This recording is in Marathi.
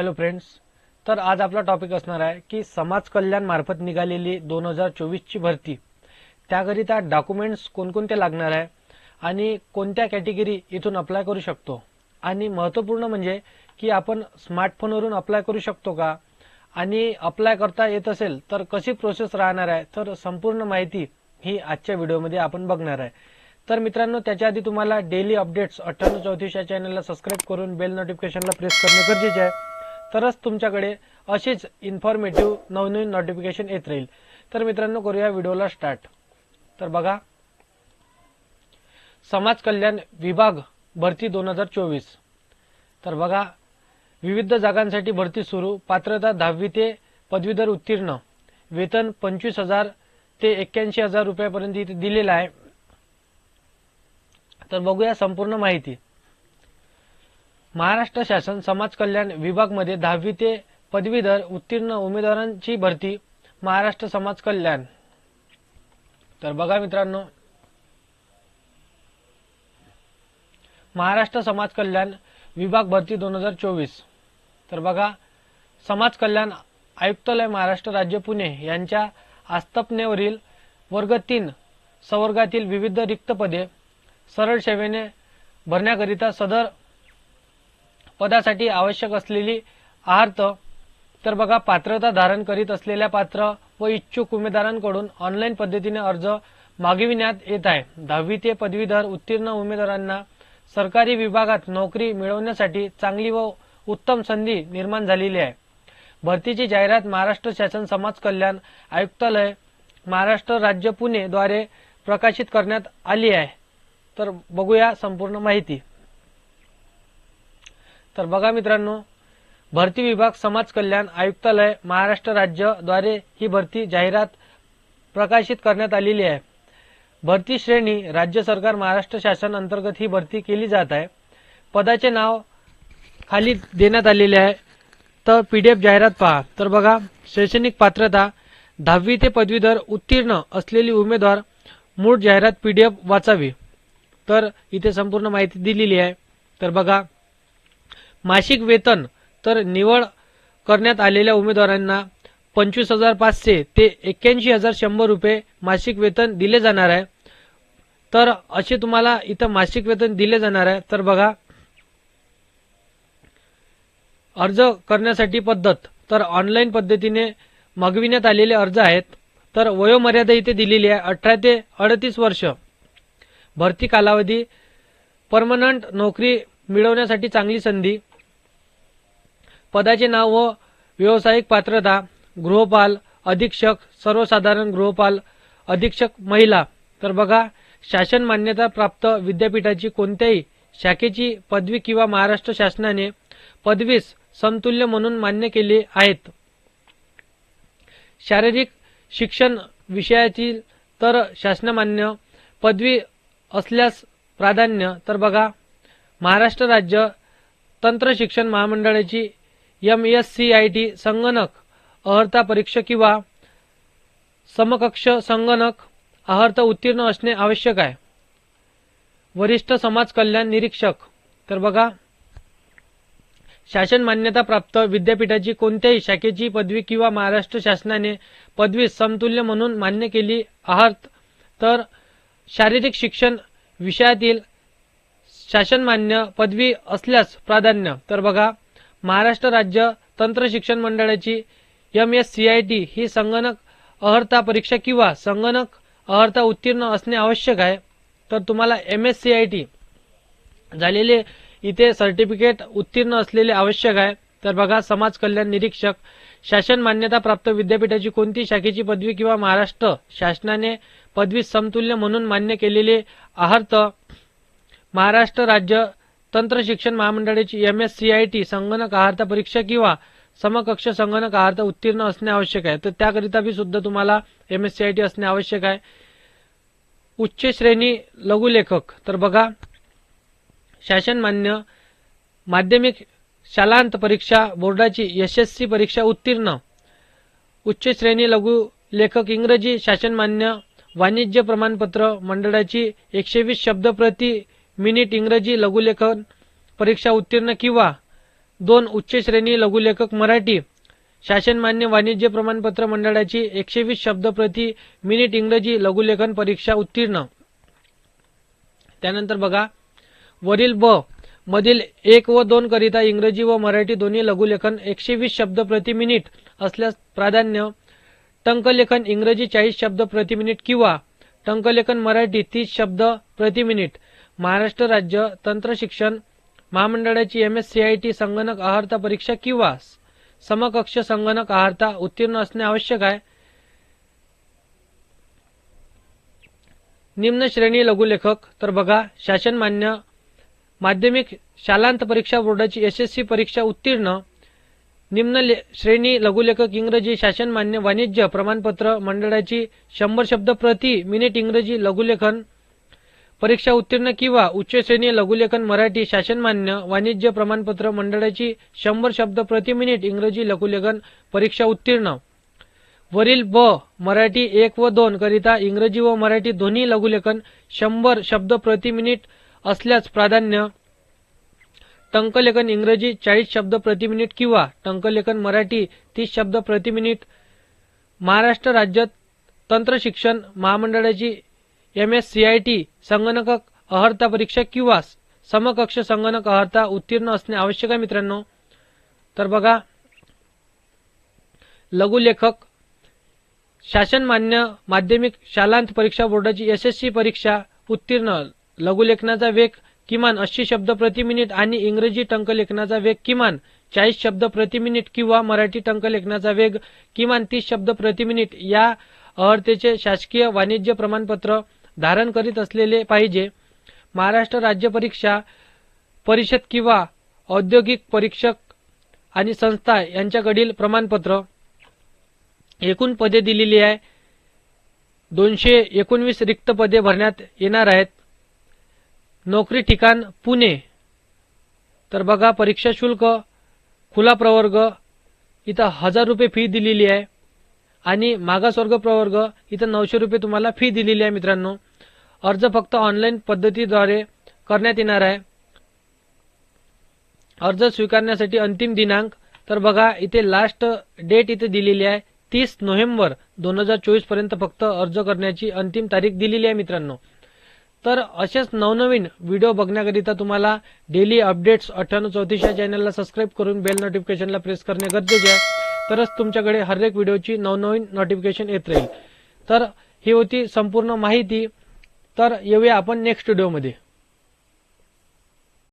हॅलो फ्रेंड्स तर आज आपला टॉपिक असणार आहे की समाज कल्याण मार्फत निघालेली दोन हजार चोवीसची भरती. त्याकरिता डॉक्युमेंट्स कोणकोणते लागणार आहे आणि कोणत्या कॅटेगरी इथून अप्लाय करू शकतो? आणि महत्त्वपूर्ण म्हणजे की आपण स्मार्टफोनवरून अप्लाय करू शकतो का? आणि अप्लाय करता येत असेल तर कशी प्रोसेस राहणार आहे? तर संपूर्ण माहिती ही आजच्या व्हिडिओमध्ये आपण बघणार आहे. तर मित्रांनो त्याच्या आधी तुम्हाला डेली अपडेट्स अठ्ठ्याण्णव चौतीस या चॅनलला सबस्क्राईब करून बेल नोटिफिकेशनला प्रेस करणे गरजेचे आहे. तरच तुमच्याकडे अशीच इन्फॉर्मेटिव्ह नवनवीन नोटिफिकेशन येत राहील. तर मित्रांनो करूया व्हिडिओला स्टार्ट तर बघा. समाज कल्याण विभाग भरती दोन हजार चोवीस. तर बघा. विविध जागांसाठी भरती सुरू. पात्रता दहावी ते पदवीधर उत्तीर्ण. वेतन पंचवीस हजार ते एक्क्याऐंशी हजार रुपयापर्यंत इथे दिलेलं आहे. तर बघूया संपूर्ण माहिती. महाराष्ट्र शासन समाज कल्याण विभागमध्ये दहावी ते पदवीधर उत्तीर्ण उमेदवारांची भरती महाराष्ट्र समाज कल्याण. तर बघा मित्रांनो महाराष्ट्र समाज कल्याण विभाग भरती दोन हजार चोवीस. तर बघा समाज कल्याण आयुक्तालय महाराष्ट्र राज्य पुणे यांच्या आस्थापनेवरील वर्ग तीन संवर्गातील विविध रिक्त पदे सरळ सेवेने भरण्याकरिता सदर पदासाठी आवश्यक असलेली आहार्त तर बघा पात्रता धारण करीत असलेल्या पात्र व इच्छुक उमेदवारांकडून ऑनलाईन पद्धतीने अर्ज मागविण्यात येत आहे. दहावी ते पदवीधर उत्तीर्ण उमेदवारांना सरकारी विभागात नोकरी मिळवण्यासाठी चांगली व उत्तम संधी निर्माण झालेली आहे. भरतीची जाहिरात महाराष्ट्र शासन समाज कल्याण आयुक्तालय महाराष्ट्र राज्य पुणे द्वारे प्रकाशित करण्यात आली आहे. तर बघूया संपूर्ण माहिती. तर बघा मित्रांनो भरती विभाग समाज कल्याण आयुक्तालय महाराष्ट्र राज्यद्वारे ही भरती जाहिरात प्रकाशित करण्यात आलेली आहे. भरती श्रेणी राज्य सरकार महाराष्ट्र शासन अंतर्गत ही भरती केली जात आहे. पदाचे नाव खाली देण्यात आलेले आहे. तर पी डी एफ जाहिरात पहा. तर बघा शैक्षणिक पात्रता दहावी ते पदवीधर उत्तीर्ण असलेली उमेदवार मूळ जाहिरात पी डी एफ वाचावी. तर इथे संपूर्ण माहिती दिलेली आहे. तर बघा मासिक वेतन तर निवड करण्यात आलेल्या उमेदवारांना पंचवीस हजार पाचशे ते एक्क्याऐंशी हजार शंभर रुपये मासिक वेतन दिले जाणार आहे. तर असे तुम्हाला इथं मासिक वेतन दिले जाणार आहे. तर बघा अर्ज करण्यासाठी पद्धत तर ऑनलाईन पद्धतीने मागविण्यात आलेले अर्ज आहेत. तर वयोमर्यादा इथे दिलेली आहे अठरा ते अडतीस वर्ष. भरती कालावधी परमनंट नोकरी मिळवण्यासाठी चांगली संधी पदाचे नाव व व्यावसायिक पात्रता गृहपाल अधीक्षक सर्वसाधारण गृहपाल अधीक्षक महिला. तर बघा शासन मान्यता प्राप्त विद्यापीठाची कोणत्याही शाखेची पदवी किंवा महाराष्ट्र शासनाने पदवीस समतुल्य म्हणून मान्य केले आहेत. शारीरिक शिक्षण विषयातील तर शासनमान्य पदवी असल्यास प्राधान्य. तर बघा महाराष्ट्र राज्य तंत्र शिक्षण महामंडळाची M S C I T संगणक अहर्ता परीक्षा किंवा समकक्ष संगणक अर्हता उत्तीर्ण असणे आवश्यक आहे. वरिष्ठ समाज कल्याण निरीक्षक. तर बघा शासन मान्यता प्राप्त विद्यापीठाची कोणत्याही शाखेची पदवी किंवा महाराष्ट्र शासनाने पदवी समतुल्य म्हणून मान्य केली आहात तर शारीरिक शिक्षण विषयातील शासनमान्य पदवी असल्यास प्राधान्य. तर बघा महाराष्ट्र राज्य तंत्र शिक्षण मंडळाची M S C I T ही संगणक अर्हता परीक्षा किंवा संगणक अर्हता उत्तीर्ण असणे आवश्यक आहे. तर तुम्हाला M S C I T झालेले इथे सर्टिफिकेट उत्तीर्ण असलेले आवश्यक आहे. तर बघा समाज कल्याण निरीक्षक शासन मान्यता प्राप्त विद्यापीठाची कोणती शाखेची पदवी किंवा महाराष्ट्र शासनाने पदवी समतुल्य म्हणून मान्य केलेले आहार्थ महाराष्ट्र राज्य तंत्र शिक्षण महामंडळाची M S C I T संगणक आहारता परीक्षा किंवा समकक्ष संगणक आहार्ता उत्तीर्ण असणे आवश्यक आहे. तर त्याकरिता बी सुद्धा तुम्हाला M S C I T असणे आवश्यक आहे. उच्च श्रेणी लघुलेखक. तर बघा शासनमान्य माध्यमिक शालांत परीक्षा बोर्डाची यशस्वी परीक्षा उत्तीर्ण. उच्च श्रेणी लघु लेखक इंग्रजी शासनमान्य वाणिज्य प्रमाणपत्र मंडळाची एकशे वीस शब्दप्रती मिनिट इंग्रजी लघुलेखन परीक्षा उत्तीर्ण किंवा दोन उच्च श्रेणी लघुलेखक मराठी शासनमान्य वाणिज्य प्रमाणपत्र मंडळाची एकशे वीस शब्द प्रति मिनिट इंग्रजी लघुलेखन परीक्षा उत्तीर्ण. त्यानंतर बघा वरील ब मधील एक व दोन करिता इंग्रजी व मराठी दोन्ही लघुलेखन एकशे वीस शब्द प्रति मिनिट असल्यास प्राधान्य टंकलेखन इंग्रजी चाळीस शब्द प्रति मिनिट किंवा टंकलेखन मराठी तीस शब्द प्रति मिनिट. महाराष्ट्र राज्य तंत्र शिक्षण महामंडळाची M S C I T संगणक आहारता परीक्षा किंवा समकक्ष संगणक आहारता उत्तीर्ण असणे आवश्यक आहे. निम्न श्रेणी लघुलेखक तर बघा शासनमान्य माध्यमिक शालांत परीक्षा बोर्डाची एस एस सी परीक्षा उत्तीर्ण. निम्न ले- श्रेणी लघुलेखक इंग्रजी शासनमान्य वाणिज्य प्रमाणपत्र मंडळाची शंभर शब्द प्रति मिनिट इंग्रजी लघुलेखन. परीक्षा उत्तीर्ण किंवा उच्च श्रेणी लघुलेखन मराठी शासनमान्य वाणिज्य प्रमाणपत्र मंडळाची शंभर शब्द प्रति मिनिट इंग्रजी लघुलेखन परीक्षा उत्तीर्ण. वरील ब मराठी एक व दोन करिता इंग्रजी व मराठी दोन्ही लघुलेखन शंभर शब्द प्रति मिनिट असल्यास प्राधान्य. टंकलेखन इंग्रजी चाळीस शब्द प्रति मिनिट किंवा टंकलेखन मराठी तीस शब्द प्रति मिनिट. महाराष्ट्र राज्यात तंत्र शिक्षण महामंडळाची M S C I T संगणक अहर्ता परीक्षा किंवा समकक्ष संगणक अहर्ता उत्तीर्ण असणे आवश्यक आहे मित्रांनो. तर बघा लघुलेखक शासनमान्य माध्यमिक शालांत परीक्षा बोर्डाची एस एस सी परीक्षा उत्तीर्ण लघुलेखनाचा वेग किमान ऐंशी शब्द प्रति मिनिट आणि इंग्रजी टंकलेखनाचा वेग किमान चाळीस शब्द प्रति मिनिट किंवा मराठी टंकलेखनाचा वेग किमान तीस शब्द प्रति मिनिट या अर्हतेचे शासकीय वाणिज्य प्रमाणपत्र धारण करीत असलेले पाहिजे. महाराष्ट्र राज्य परीक्षा परिषद किंवा औद्योगिक परीक्षक आणि संस्था यांच्याकडील प्रमाणपत्र एकूण पदे दिलेली आहे. दोनशे एकोणवीस रिक्त पदे भरण्यात येणार आहेत. नोकरी ठिकाण पुणे. तर बघा परीक्षा शुल्क खुला प्रवर्ग इथं हजार रुपये फी दिलेली आहे. आणि मागासवर्ग प्रवर्ग इथं नऊशे रुपये तुम्हाला फी दिलेली आहे मित्रांनो. अर्ज फक्त ऑनलाईन पद्धतीद्वारे करण्यात येणार आहे. अर्ज स्वीकारण्यासाठी अंतिम दिनांक तर बघा इथे लास्ट डेट इथे दिलेली आहे तीस नोव्हेंबर दोन हजार चोवीसपर्यंत फक्त अर्ज करण्याची अंतिम तारीख दिलेली आहे मित्रांनो. तर असेच नवनवीन व्हिडिओ बघण्याकरिता तुम्हाला डेली अपडेट्स अठ्ठ्याण्णव चौतीस या चॅनलला सबस्क्राईब करून बेल नोटिफिकेशनला प्रेस करणे गरजेचे आहे. तरच तुमच्याकडे हर एक व्हिडिओची नवनवीन नोटिफिकेशन येत राहील. तर ही होती संपूर्ण माहिती. तर येऊया आपण नेक्स्ट व्हिडिओमध्ये